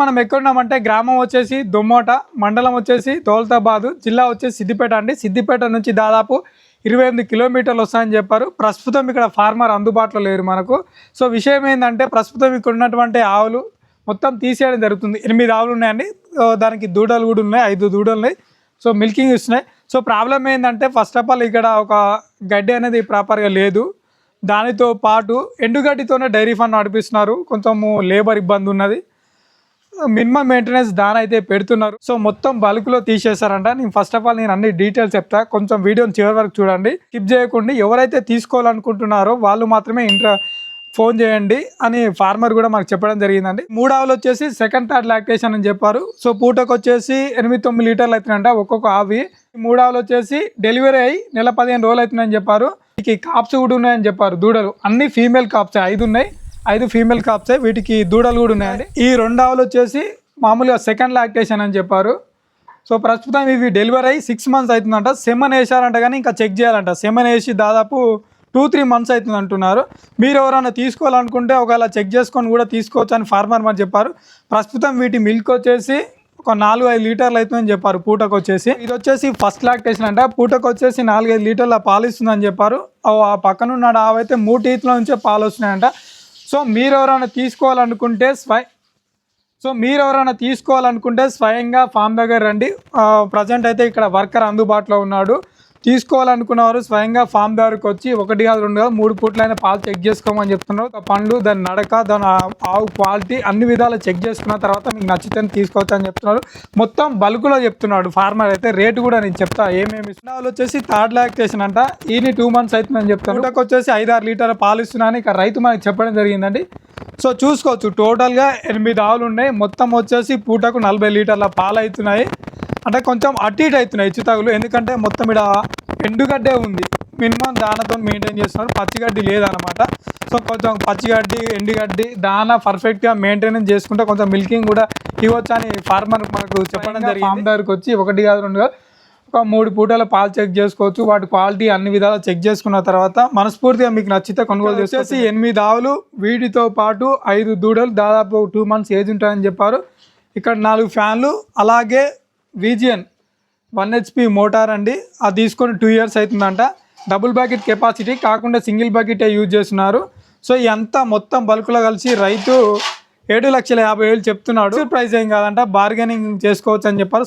మనం ఎక్కడున్నామంటే గ్రామం వచ్చేసి దుమ్మోట మండలం వచ్చేసి దౌలతాబాద్ జిల్లా వచ్చేసి సిద్దిపేట అండి. సిద్దిపేట నుంచి దాదాపు ఇరవై ఎనిమిది కిలోమీటర్లు వస్తాయని చెప్పారు. ప్రస్తుతం ఇక్కడ ఫార్మర్ అందుబాటులో లేరు మనకు. సో విషయం ఏంటంటే ప్రస్తుతం ఇక్కడ ఉన్నటువంటి ఆవులు మొత్తం తీసేయడం జరుగుతుంది. ఎనిమిది ఆవులు ఉన్నాయండి. దానికి దూడలు కూడా ఉన్నాయి. ఐదు దూడలు ఉన్నాయి. సో మిల్కింగ్ ఇస్తున్నాయి. సో ప్రాబ్లం ఏంటంటే ఫస్ట్ ఆఫ్ ఆల్ ఇక్కడ ఒక గడ్డి అనేది ప్రాపర్గా లేదు. దానితో పాటు ఎండుగడ్డితోనే డైరీ ఫామ్ నడిపిస్తున్నారు. కొంచెము లేబర్ ఇబ్బంది ఉన్నది. మినిమం మెయింటెనెన్స్ దాని అయితే పెడుతున్నారు. సో మొత్తం బల్క్లో తీసేశారంట. నేను ఫస్ట్ ఆఫ్ ఆల్ నేను అన్ని డీటెయిల్స్ చెప్తా. కొంచెం వీడియోని చివరి వరకు చూడండి. స్కిప్ చేయకుండా. ఎవరైతే తీసుకోవాలనుకుంటున్నారో వాళ్ళు మాత్రమే ఇంట్రా ఫోన్ చేయండి అని ఫార్మర్ కూడా మాకు చెప్పడం జరిగిందండి. మూడావులు వచ్చేసి సెకండ్ థర్డ్ లాక్టేషన్ అని చెప్పారు. సో పూటకు వచ్చేసి ఎనిమిది తొమ్మిది లీటర్లు అవుతున్నాయంట ఒక్కొక్క ఆవి. మూడావులు వచ్చేసి డెలివరీ అయ్యి నెల పదిహేను రోజులు అవుతున్నాయని చెప్పారు. వీటికి కాప్స్ కూడా ఉన్నాయని చెప్పారు. దూడలు. అన్ని ఫీమేల్ కాప్స్. ఐదు ఉన్నాయి. ఐదు ఫీమేల్ కాప్సే వీటికి దూడలు కూడా ఉన్నాయండి. ఈ రెండు ఆవులు వచ్చేసి మామూలుగా సెకండ్ లాక్టేషన్ అని చెప్పారు. సో ప్రస్తుతం ఇవి డెలివరీ అయ్యి సిక్స్ మంత్స్ అవుతుందంట. సెమన్ వేసారంట కానీ ఇంకా చెక్ చేయాలంట. సెమన్ వేసి దాదాపు టూ త్రీ మంత్స్ అవుతుంది అంటున్నారు. మీరు ఎవరైనా తీసుకోవాలనుకుంటే ఒకవేళ చెక్ చేసుకొని కూడా తీసుకోవచ్చు అని ఫార్మర్ మరి చెప్పారు. ప్రస్తుతం వీటి మిల్క్ వచ్చేసి ఒక నాలుగు ఐదు లీటర్లు అవుతుందని చెప్పారు పూటకు వచ్చేసి. ఇది వచ్చేసి ఫస్ట్ లాక్టేషన్ అంట. పూటకు వచ్చేసి నాలుగైదు లీటర్ల పాలు ఇస్తుందని చెప్పారు. ఆ పక్కనున్న ఆవైతే మూడు టీత్ల నుంచే పాలు వస్తున్నాయంట. సో మీరు ఎవరైనా తీసుకోవాలనుకుంటే స్వయ సో మీరు ఎవరైనా తీసుకోవాలనుకుంటే స్వయంగా ఫామ్ దగ్గర రండి. ప్రజెంట్ అయితే ఇక్కడ వర్కర్ అందుబాటులో ఉన్నాడు. తీసుకోవాలనుకున్నవారు స్వయంగా ఫామ్ దగ్గరకు వచ్చి ఒకటి కాదు రెండు కాదు మూడు పూట్లైన పాలు చెక్ చేసుకోమని చెప్తున్నారు. ఆ పండ్లు దాని నడక దాని ఆవు క్వాలిటీ అన్ని విధాలు చెక్ చేసుకున్న తర్వాత మీకు నచ్చితే తీసుకోవచ్చు అని చెప్తున్నారు. మొత్తం బల్క్లో చెప్తున్నాడు ఫార్మర్ అయితే. రేటు కూడా నేను చెప్తా. ఏమేమి ఇస్తున్నా? వచ్చేసి థర్డ్ లాక్టేషన్ అంట. ఈని టూ మంత్స్ అవుతుందని చెప్తాను ఇంకా వచ్చేసి ఐదు ఆరు లీటర్ల పాలు ఇస్తున్నాను. ఇక రైతు మనకి చెప్పడం జరిగిందండి. సో చూసుకోవచ్చు. టోటల్గా ఎనిమిది ఆవులు ఉన్నాయి. మొత్తం వచ్చేసి పూటకు నలభై లీటర్ల పాలు అవుతున్నాయి. అంటే కొంచెం అటు ఇటు అవుతున్నాయి చితాకులు ఎందుకంటే మొత్తం ఇక్కడ ఎండుగడ్డే ఉంది. మినిమం దానతో మెయింటైన్ చేస్తున్నారు. పచ్చిగడ్డి లేదనమాట. సో కొంచెం పచ్చిగడ్డి ఎండుగడ్డి దాన పర్ఫెక్ట్గా మెయింటెనెన్స్ చేసుకుంటే కొంచెం మిల్కింగ్ కూడా ఇవ్వచ్చు అని ఫార్మర్ మనకు చెప్పడం జరిగింది. ఫామ్ దగ్గరకు వచ్చి ఒకటి కాదు రెండు కాదు ఒక మూడు పూటల పాలు చెక్ చేసుకోవచ్చు. వాటి క్వాలిటీ అన్ని విధాలు చెక్ చేసుకున్న తర్వాత మనస్ఫూర్తిగా మీకు నచ్చితే కొనుగోలు చేసేసి ఎనిమిది ఆవులు వీటితో పాటు ఐదు దూడలు దాదాపు టూ మంత్స్ ఏజ్ ఉంటాయని చెప్పారు. ఇక్కడ నాలుగు ఫ్యాన్లు అలాగే విజియన్ వన్ హెచ్పి మోటార్ అండి. అది తీసుకొని టూ ఇయర్స్ అవుతుందంట. డబుల్ బ్యాకెట్ కెపాసిటీ కాకుండా సింగిల్ బ్యాకెటే యూజ్ చేస్తున్నారు. సో ఇదంతా మొత్తం బల్క్లో కలిసి రైతు ఏడు లక్షల యాభై వేలు చెప్తున్నాడు. ప్రైస్ ఏం కాదంట బార్గెనింగ్ చేసుకోవచ్చు అని చెప్పారు.